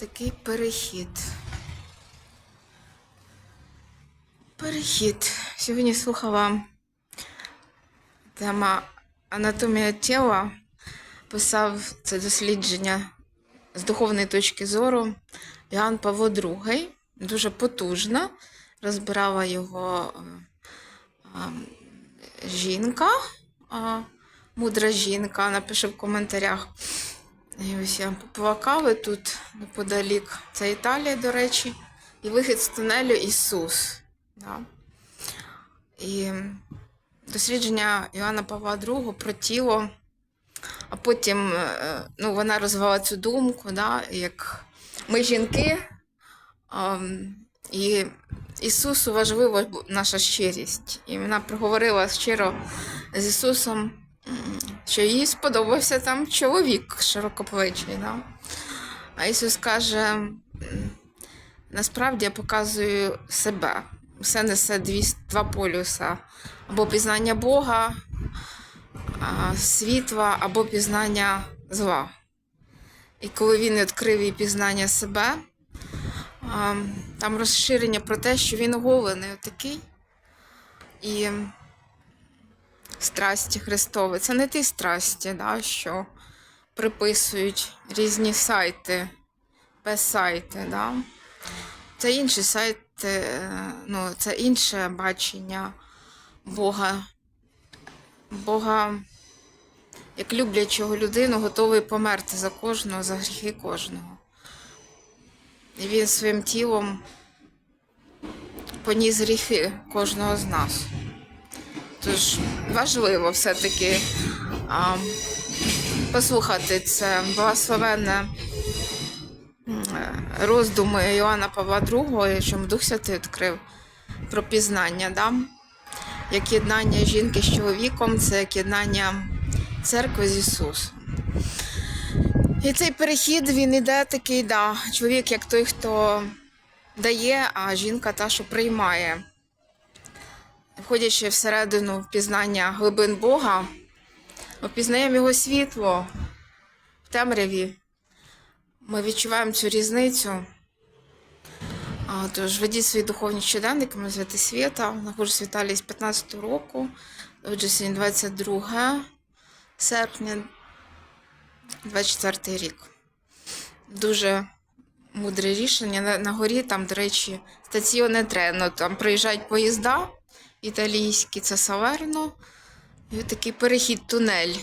такий перехід. Перехід. Сьогодні слухала тема Анатомія тіла. Писав це дослідження з духовної точки зору Іоанн Павло II. Дуже потужно. Розбирала його е, а, жінка, мудра жінка. Напиши в коментарях. І ось я попила кави тут неподалік. Це Італія, до речі, і вихід з тунелю Ісус. Да. І дослідження Іоанна Павла II про тіло, а потім е, ну, вона розвивала цю думку, да, як ми жінки, і Ісусу важлива наша щирість. І вона проговорила щиро з Ісусом, що їй сподобався там чоловік широкоплечий. Да? А Ісус каже: насправді я показую себе. Все несе дві, два полюса. Або пізнання Бога, світла, або пізнання зла. І коли він відкрив їй пізнання себе, там розширення про те, що він оголений отакий. І страсті Христові. Це не ті страсті, да, що приписують різні сайти, без-сайти. Да. Це інші сайти, е, ну, це інше бачення Бога. Бога, як люблячого людину, готовий померти за кожного, за гріхи кожного. І він своїм тілом поніс гріхи кожного з нас. Тож важливо все-таки послухати це благословенне е, роздуми Іоанна Павла II, що Дух Святий відкрив про пізнання, да? як єднання жінки з чоловіком, це як єднання церкви з Ісусом. І цей перехід він іде такий, да, чоловік як той, хто дає, а жінка та, що приймає. Входячи всередину пізнання глибин Бога, ми пізнаємо Його світло в темряві. Ми відчуваємо цю різницю. Тож ведіть свої духовні щоденники, мене звати Свята, знаходжусь в Італії з 15 року. Отже, сьогодні 22 серпня, 24 рік. Дуже мудре рішення. На, на горі там, до речі, стаціоне трено. Там приїжджають поїзда італійські, це Саверно. І такий перехід тунель.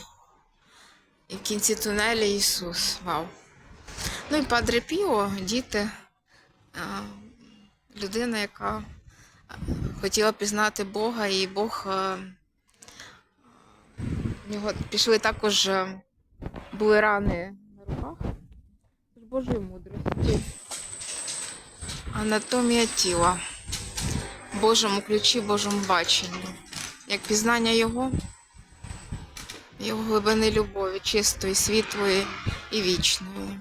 І в кінці тунеля Ісус. Вау. Ну і Падре Піо, діти, людина, яка хотіла пізнати Бога, і Бог в нього пішли також були рани на руках. Божої мудрості. Анатомія тіла. Божому ключі, Божому баченню. Як пізнання Його, Його глибини любові, чистої, світлої і вічної.